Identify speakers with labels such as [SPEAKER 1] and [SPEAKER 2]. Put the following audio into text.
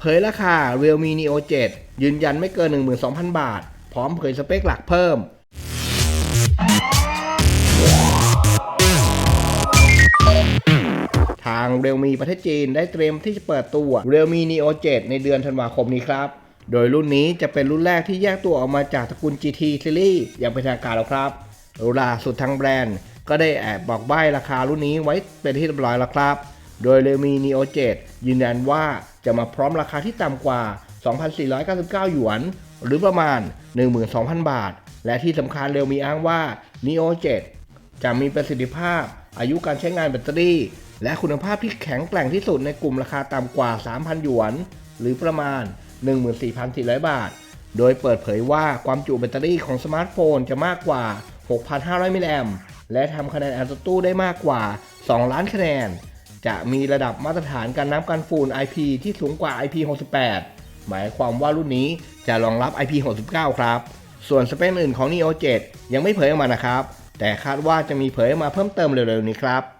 [SPEAKER 1] เผยราคา Realme Neo 7 ยืนยันไม่เกิน 12,000 บาท พร้อมเผยสเปคหลักเพิ่ม ทาง Realme ประเทศจีนได้เตรียมที่จะเปิดตัว Realme Neo 7 ในเดือนธันวาคมนี้ครับ โดยรุ่นนี้จะเป็นรุ่นแรกที่แยกตัวออกมาจากตระกูล GT Series อย่างเป็นทางการแล้วครับล่าสุดทางแบรนด์ ก็ได้แอบบอกใบ้ราคารุ่นนี้ไว้เป็นที่เรียบร้อยแล้วครับ โดย Realme Neo 7ยืนยันว่าจะมาพร้อมราคาที่ต่ำกว่า 2,499 หยวน หรือประมาณ 12,000 บาท และที่สำคัญ Realme อ้างว่า Neo 7 จะมีประสิทธิภาพ อายุการใช้งานแบตเตอรี่ และคุณภาพที่แข็งแกร่งที่สุดในกลุ่มราคาต่ำกว่า 3,000 หยวน หรือประมาณ 14,400 บาท โดยเปิดเผยว่าความจุแบตเตอรี่ของสมาร์ทโฟนจะมากกว่า 6,500 มิลลิแอมและทำคะแนนอัตโต้ได้มากกว่า 2 ล้านคะแนน จะมีระดับมาตรฐานการน้ำกันฝุ่น IP ที่สูงกว่า IP68 หมายความว่ารุ่นนี้จะรองรับ IP69 ครับ ส่วนสเปคอื่นของ Neo 7 ยังไม่เผยออกมานะครับ แต่คาดว่าจะมีเผยออกมาเพิ่มเติมเร็วๆนี้ครับ